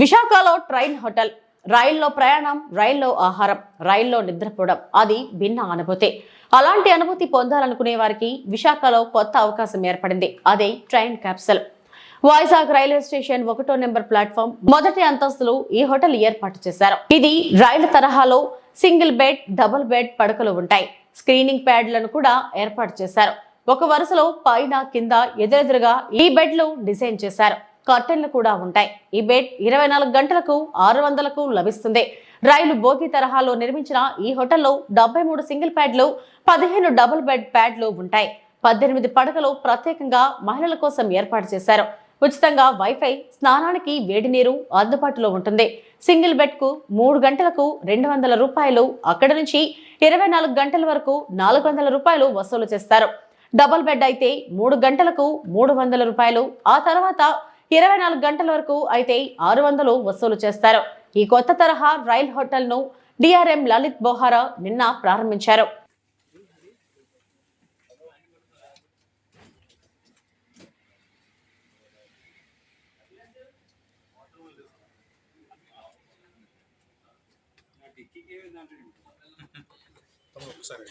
విశాఖలో train hotel రైల్లో ప్రయాణం రైల్లో ఆహారం రైల్లో నిద్రపోవడం అది భిన్న అనుభూతి. అలాంటి అనుభూతి పొందాలనుకునే వారికి విశాఖలో కొత్త అవకాశం ఏర్పడింది. అదే train capsule. Vizag railway station ఒకటో నెంబర్ ప్లాట్ఫామ్ మొదటి అంతస్తులో ఈ హోటల్ ఏర్పాటు చేశారు. ఇది రైలు తరహాలో సింగిల్ బెడ్ డబుల్ బెడ్ పడకలు ఉంటాయి. స్క్రీనింగ్ ప్యాడ్లను కూడా ఏర్పాటు చేశారు. ఒక వరుసలో పైన కింద ఎదురెదురుగా ఈ బెడ్లు డిజైన్ చేశారు. కర్టెన్లు కూడా ఉంటాయి. ఈ బెడ్ ఇరవై నాలుగు గంటలకు ఆరు వందలకు లభిస్తుంది. రైలు బోగి తరహాలో నిర్మించిన ఈ హోటల్లో డెబ్బై మూడు సింగిల్ ప్యాడ్లు పదిహేను డబుల్ బెడ్ ప్యాడ్లు ఉంటాయి. పద్దెనిమిది పడకలు ప్రత్యేకంగా మహిళల కోసం ఏర్పాటు చేశారు. ఉచితంగా వైఫై స్నానానికి వేడి నీరు అందుబాటులో ఉంటుంది. సింగిల్ బెడ్కు మూడు గంటలకు రెండు వందల రూపాయలు అక్కడి నుంచి ఇరవై నాలుగు గంటల వరకు నాలుగు వందల రూపాయలు వసూలు చేస్తారు. డబుల్ బెడ్ అయితే మూడు గంటలకు మూడు వందల రూపాయలు ఆ తర్వాత ఇరవై నాలుగు గంటల వరకు అయితే ఆరు వందలు వసూలు చేస్తారు. ఈ కొత్త తరహా రైల్ హోటల్ను డిఆర్ఎం లలిత్ బోహారా నిన్న ప్రారంభించారు. ఒకసారి